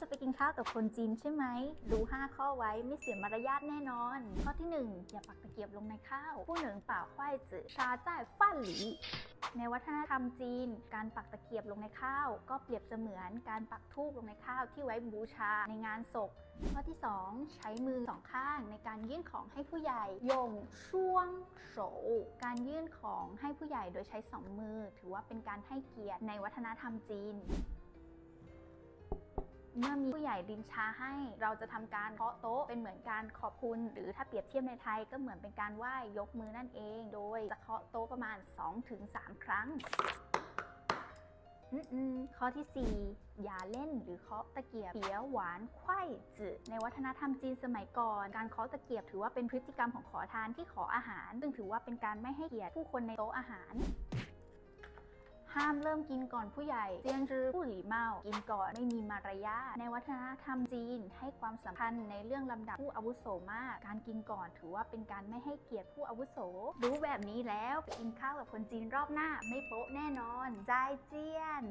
จะไปกินข้าวกับคนจีนใช่ไหมดู5ข้อไว้ไม่เสียมารยาทแน่นอน ข้อที่ 1 อย่าปักตะเกียบลงในข้าวผู้หนึ่งเป่าควายจื่อชาจ่ายฟั่นหลีในวัฒนธรรมจีน การปักตะเกียบลงในข้าว ก็เปรียบเสมือนการปักธูปลงในข้าวที่ไว้บูชาในงานศพ ข้อที่ 2 ใช้มือสองข้างในการยื่นของให้ผู้ใหญ่ยงช่วงโฉการยื่นของให้ผู้ใหญ่โดยใช้สองมือ ถือว่าเป็นการให้เกียรติในวัฒนธรรมจีน เมื่อมีผู้ใหญ่รินชาให้เราจะทำการเคาะโต๊ะเป็นเหมือนการขอบคุณ หรือถ้าเปรียบเทียบในไทยก็เหมือนเป็นการไหว้ยกมือนั่นเอง โดยจะเคาะโต๊ะประมาณ 2-3 ครั้งข้อที่ 4 อย่าเล่นหรือเคาะตะเกียบเปียวหวานไขว้จืในวัฒนธรรมจีนสมัยก่อน การเคาะตะเกียบถือว่าเป็นพฤติกรรมของขอทานที่ขออาหาร ซึ่งถือว่าเป็นการไม่ให้เกียรติผู้คนในโต๊ะอาหาร ห้ามเริ่มกินก่อนผู้ใหญ่เจียนจือผู้หลีเมากินก่อนไม่มีมารยาทในวัฒนธรรมจีนให้ความสำคัญในเรื่องลำดับผู้อาวุโสมาก การกินก่อนถือว่าเป็นการไม่ให้เกียรติผู้อาวุโส รู้แบบนี้แล้วไปกินข้าวกับคนจีนรอบหน้าไม่โป๊ะแน่นอนจายเจียน